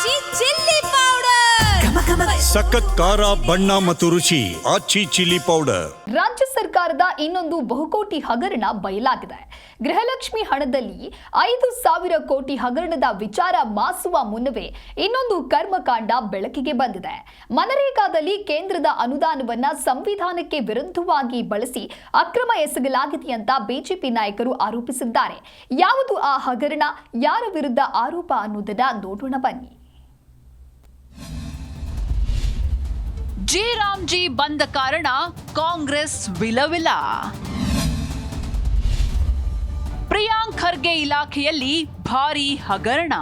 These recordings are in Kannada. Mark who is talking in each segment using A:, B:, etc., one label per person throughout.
A: ಆಚಿ ಚಿಲ್ಲಿ ಪೌಡರ್
B: ಸಖತ್ ಖಾರ ಬಣ್ಣ ಮತ್ತು ರುಚಿ ಆಚಿ ಚಿಲ್ಲಿ ಪೌಡರ್
C: ರಾಜ್ಯ ಸರ್ಕಾರದ ಇನ್ನೊಂದು ಬಹುಕೋಟಿ ಹಗರಣ ಬಯಲಾಗಿದೆ. ಗೃಹಲಕ್ಷ್ಮಿ ಹಣದಲ್ಲಿ ಐದು ಸಾವಿರ ಕೋಟಿ ಹಗರಣದ ವಿಚಾರ ಮಾಸುವ ಮುನ್ನವೇ ಇನ್ನೊಂದು ಕರ್ಮಕಾಂಡ ಬೆಳಕಿಗೆ ಬಂದಿದೆ. ಮನರೇಗಾದಲ್ಲಿ ಕೇಂದ್ರದ ಅನುದಾನವನ್ನ ಸಂವಿಧಾನಕ್ಕೆ ವಿರುದ್ಧವಾಗಿ ಬಳಸಿ ಅಕ್ರಮ ಎಸಗಲಾಗಿದೆ ಅಂತ ಬಿಜೆಪಿ ನಾಯಕರು ಆರೋಪಿಸಿದ್ದಾರೆ. ಯಾವುದು ಆ ಹಗರಣ ಯಾರ ವಿರುದ್ಧ ಆರೋಪ ಅನ್ನೋದನ್ನ ನೋಡೋಣ ಬನ್ನಿ.
D: ಜಿ ರಾಮ್ಜಿ ಬಂದ ಕಾರಣ ಕಾಂಗ್ರೆಸ್ ವಿಲವಿಲ ಪ್ರಿಯಾಂಕ್ ಖರ್ಗೆ ಇಲಾಖೆಯಲ್ಲಿ ಭಾರಿ ಹಗರಣ.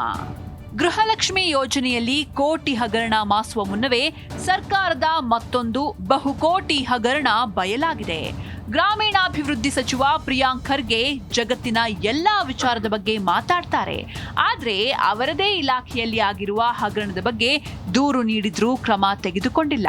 D: ಗೃಹಲಕ್ಷ್ಮಿ ಯೋಜನೆಯಲ್ಲಿ ಕೋಟಿ ಹಗರಣ ಮಾಸುವ ಮುನ್ನವೇ ಸರ್ಕಾರದ ಮತ್ತೊಂದು ಬಹುಕೋಟಿ ಹಗರಣ ಬಯಲಾಗಿದೆ. ಗ್ರಾಮೀಣಾಭಿವೃದ್ಧಿ ಸಚಿವ ಪ್ರಿಯಾಂಕ್ ಖರ್ಗೆ ಜಗತ್ತಿನ ಎಲ್ಲಾ ವಿಚಾರದ ಬಗ್ಗೆ ಮಾತಾಡ್ತಾರೆ. ಆದರೆ ಅವರದೇ ಇಲಾಖೆಯಲ್ಲಿ ಆಗಿರುವ ಹಗರಣದ ಬಗ್ಗೆ ದೂರು ನೀಡಿದ್ರೂ ಕ್ರಮ ತೆಗೆದುಕೊಂಡಿಲ್ಲ.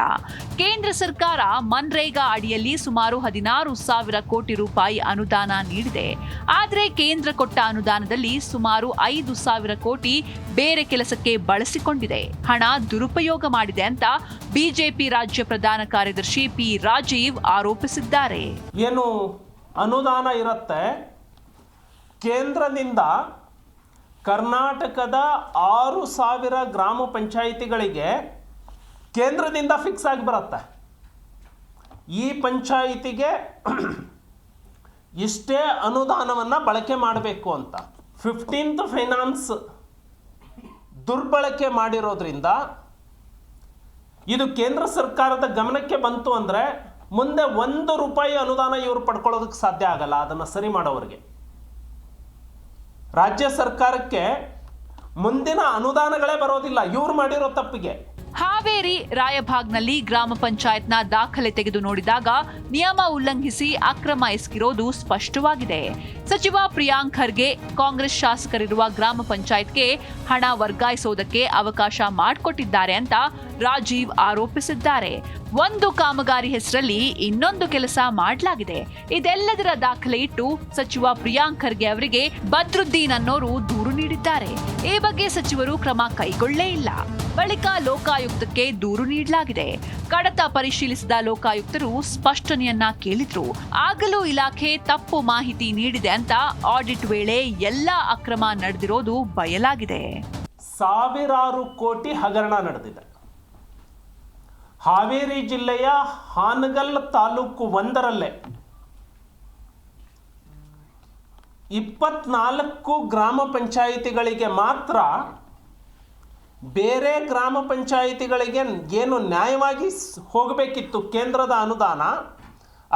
D: ಕೇಂದ್ರ ಸರ್ಕಾರ ಮನ್ರೇಗಾ ಅಡಿಯಲ್ಲಿ ಸುಮಾರು ಹದಿನಾರು ಸಾವಿರ ಕೋಟಿ ರೂಪಾಯಿ ಅನುದಾನ ನೀಡಿದೆ. ಆದರೆ ಕೇಂದ್ರ ಕೊಟ್ಟ ಅನುದಾನದಲ್ಲಿ ಸುಮಾರು ಐದು ಸಾವಿರ ಕೋಟಿ ಬೇರೆ ಕೆಲಸಕ್ಕೆ ಬಳಸಿಕೊಂಡಿದೆ. ಹಣ ದುರುಪಯೋಗ ಮಾಡಿದೆ ಅಂತ ಬಿಜೆಪಿ ರಾಜ್ಯ ಪ್ರಧಾನ ಕಾರ್ಯದರ್ಶಿ ಪಿ ರಾಜೀವ್ ಆರೋಪಿಸಿದ್ದಾರೆ.
E: ಏನು ಅನುದಾನ ಇರುತ್ತೆ? ಕೇಂದ್ರದಿಂದ ಕರ್ನಾಟಕದ ಆರು ಸಾವಿರ ಗ್ರಾಮ ಪಂಚಾಯಿತಿಗಳಿಗೆ ಕೇಂದ್ರದಿಂದ ಫಿಕ್ಸ್ ಆಗಿ ಬರುತ್ತೆ. ಈ ಪಂಚಾಯಿತಿಗೆ ಇಷ್ಟೇ ಅನುದಾನವನ್ನು ಬಳಕೆ ಮಾಡಬೇಕು ಅಂತ. ಫಿಫ್ಟೀನ್ತ್ ಫೈನಾನ್ಸ್ ದುರ್ಬಳಕೆ ಮಾಡಿರೋದ್ರಿಂದ ಇದು ಕೇಂದ್ರ ಸರ್ಕಾರದ ಗಮನಕ್ಕೆ ಬಂತು ಅಂದರೆ ಮುಂದೆ ಒಂದು ರೂಪಾಯಿ ಅನುದಾನ ಇವರು ಪಡ್ಕೊಳ್ಳೋದಕ್ಕೆ ಸಾಧ್ಯ ಆಗಲ್ಲ, ಅದನ್ನು ಸರಿ ಮಾಡೋರಿಗೆ ರಾಜ್ಯ ಸರ್ಕಾರಕ್ಕೆ ಮುಂದಿನ ಅನುದಾನಗಳೇ ಬರೋದಿಲ್ಲ, ಇವ್ರು ಮಾಡಿರೋ ತಪ್ಪಿಗೆ.
D: ಹಾವೇರಿ, ರಾಯಭಾಗ್ನಲ್ಲಿ ಗ್ರಾಮ ಪಂಚಾಯತ್ನ ದಾಖಲೆ ತೆಗೆದು ನೋಡಿದಾಗ ನಿಯಮ ಉಲ್ಲಂಘಿಸಿ ಅಕ್ರಮ ಎಸಗಿರೋದು ಸ್ಪಷ್ಟವಾಗಿದೆ. ಸಚಿವ ಪ್ರಿಯಾಂಕ್ ಖರ್ಗೆ ಕಾಂಗ್ರೆಸ್ ಶಾಸಕರಿರುವ ಗ್ರಾಮ ಪಂಚಾಯತ್ಗೆ ಹಣ ವರ್ಗಾಯಿಸೋದಕ್ಕೆ ಅವಕಾಶ ಮಾಡಿಕೊಟ್ಟಿದ್ದಾರೆ ಅಂತ ರಾಜೀವ್ ಆರೋಪಿಸಿದ್ದಾರೆ. ಒಂದು ಕಾಮಗಾರಿ ಹೆಸರಲ್ಲಿ ಇನ್ನೊಂದು ಕೆಲಸ ಮಾಡಲಾಗಿದೆ. ಇದೆಲ್ಲದರ ದಾಖಲೆ ಇಟ್ಟು ಸಚಿವ ಪ್ರಿಯಾಂಕ್ ಖರ್ಗೆ ಅವರಿಗೆ ಬದ್ರುದ್ದೀನ್ ಅನ್ನೋರು ದೂರು ನೀಡಿದ್ದಾರೆ. ಈ ಬಗ್ಗೆ ಸಚಿವರು ಕ್ರಮ ಕೈಗೊಳ್ಳೇ ಇಲ್ಲ. ಬಳಿಕ ಲೋಕಾಯುಕ್ತಕ್ಕೆ ದೂರು ನೀಡಲಾಗಿದೆ. ಕಡತ ಪರಿಶೀಲಿಸಿದ ಲೋಕಾಯುಕ್ತರು ಸ್ಪಷ್ಟನೆಯನ್ನ ಕೇಳಿದ್ರು. ಆಗಲೂ ಇಲಾಖೆ ತಪ್ಪು ಮಾಹಿತಿ ನೀಡಿದೆ ಅಂತ ಆಡಿಟ್ ವೇಳೆ ಎಲ್ಲಾ ಅಕ್ರಮ ನಡೆದಿರೋದು ಬಯಲಾಗಿದೆ.
E: ಸಾವಿರಾರು ಕೋಟಿ ಹಗರಣ ನಡೆದಿದೆ. ಹಾವೇರಿ ಜಿಲ್ಲೆಯ ಹಾನಗಲ್ ತಾಲೂಕು ಒಂದರಲ್ಲೇ ಇಪ್ಪತ್ನಾಲ್ಕು ಗ್ರಾಮ ಪಂಚಾಯಿತಿಗಳಿಗೆ ಮಾತ್ರ ಬೇರೆ ಗ್ರಾಮ ಪಂಚಾಯಿತಿಗಳಿಗೆ ಏನು ನ್ಯಾಯವಾಗಿ ಹೋಗಬೇಕಿತ್ತು ಕೇಂದ್ರದ ಅನುದಾನ,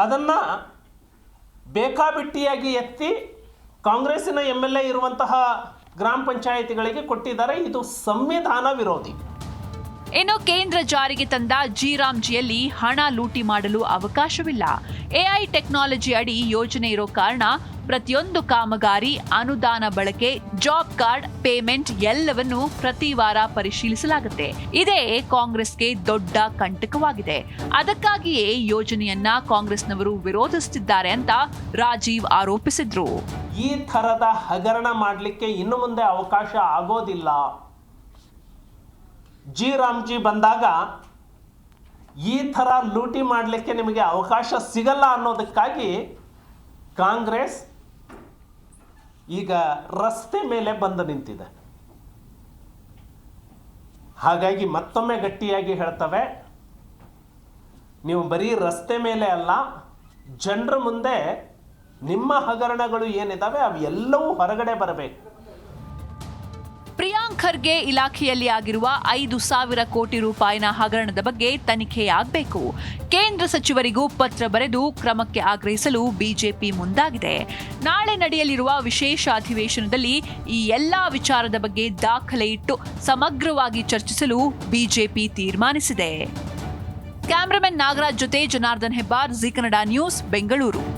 E: ಅದನ್ನು ಬೇಕಾಬಿಟ್ಟಿಯಾಗಿ ಎತ್ತಿ ಕಾಂಗ್ರೆಸ್ಸಿನ ಎಂ ಎಲ್ ಎ ಇರುವಂತಹ ಗ್ರಾಮ ಪಂಚಾಯಿತಿಗಳಿಗೆ ಕೊಟ್ಟಿದ್ದಾರೆ. ಇದು ಸಂವಿಧಾನ ವಿರೋಧಿ.
D: ಇನ್ನು ಕೇಂದ್ರ ಜಾರಿಗೆ ತಂದ ಜಿರಾಮ್ಜಿಯಲ್ಲಿ ಹಣ ಲೂಟಿ ಮಾಡಲು ಅವಕಾಶವಿಲ್ಲ. ಎಐ ಟೆಕ್ನಾಲಜಿ ಅಡಿ ಯೋಜನೆ ಇರೋ ಕಾರಣ ಪ್ರತಿಯೊಂದು ಕಾಮಗಾರಿ, ಅನುದಾನ ಬಳಕೆ, ಜಾಬ್ ಕಾರ್ಡ್, ಪೇಮೆಂಟ್ ಎಲ್ಲವನ್ನು ಪ್ರತಿ ವಾರ ಪರಿಶೀಲಿಸಲಾಗುತ್ತೆ. ಇದೇ ಕಾಂಗ್ರೆಸ್ಗೆ ದೊಡ್ಡ ಕಂಟಕವಾಗಿದೆ. ಅದಕ್ಕಾಗಿಯೇ ಯೋಜನೆಯನ್ನ ಕಾಂಗ್ರೆಸ್ನವರು ವಿರೋಧಿಸುತ್ತಿದ್ದಾರೆ ಅಂತ ರಾಜೀವ್ ಆರೋಪಿಸಿದ್ರು.
E: ಈ ತರದ ಹಗರಣ ಮಾಡಲಿಕ್ಕೆ ಇನ್ನು ಮುಂದೆ ಅವಕಾಶ ಆಗೋದಿಲ್ಲ. ಜಿ ರಾಮ್ಜಿ ಬಂದಾಗ ಈ ಥರ ಲೂಟಿ ಮಾಡಲಿಕ್ಕೆ ನಿಮಗೆ ಅವಕಾಶ ಸಿಗಲ್ಲ ಅನ್ನೋದಕ್ಕಾಗಿ ಕಾಂಗ್ರೆಸ್ ಈಗ ರಸ್ತೆ ಮೇಲೆ ಬಂದು ನಿಂತಿದೆ. ಹಾಗಾಗಿ ಮತ್ತೊಮ್ಮೆ ಗಟ್ಟಿಯಾಗಿ ಹೇಳ್ತವೆ, ನೀವು ಬರೀ ರಸ್ತೆ ಮೇಲೆ ಅಲ್ಲ, ಜನರ ಮುಂದೆ ನಿಮ್ಮ ಹಗರಣಗಳು ಏನಿದ್ದಾವೆ ಅವೆಲ್ಲವೂ ಹೊರಗಡೆ ಬರಬೇಕು.
D: ಪ್ರಿಯಾಂಕ್ ಖರ್ಗೆ ಇಲಾಖೆಯಲ್ಲಿ ಆಗಿರುವ ಐದು ಸಾವಿರ ಕೋಟಿ ರೂಪಾಯಿನ ಹಗರಣದ ಬಗ್ಗೆ ತನಿಖೆಯಾಗಬೇಕು. ಕೇಂದ್ರ ಸಚಿವರಿಗೂ ಪತ್ರ ಬರೆದು ಕ್ರಮಕ್ಕೆ ಆಗ್ರಹಿಸಲು ಬಿಜೆಪಿ ಮುಂದಾಗಿದೆ. ನಾಳೆ ನಡೆಯಲಿರುವ ವಿಶೇಷ ಅಧಿವೇಶನದಲ್ಲಿ ಈ ಎಲ್ಲಾ ವಿಚಾರದ ಬಗ್ಗೆ ದಾಖಲೆ ಇಟ್ಟು ಸಮಗ್ರವಾಗಿ ಚರ್ಚಿಸಲು ಬಿಜೆಪಿ ತೀರ್ಮಾನಿಸಿದೆ. ಕ್ಯಾಮರಾಮನ್ ನಾಗರಾಜ್ ಜೊತೆ ಜನಾರ್ದನ್ ಹೆಬ್ಬಾರ್ ಜಿ ಕನ್ನಡ ನ್ಯೂಸ್, ಬೆಂಗಳೂರು.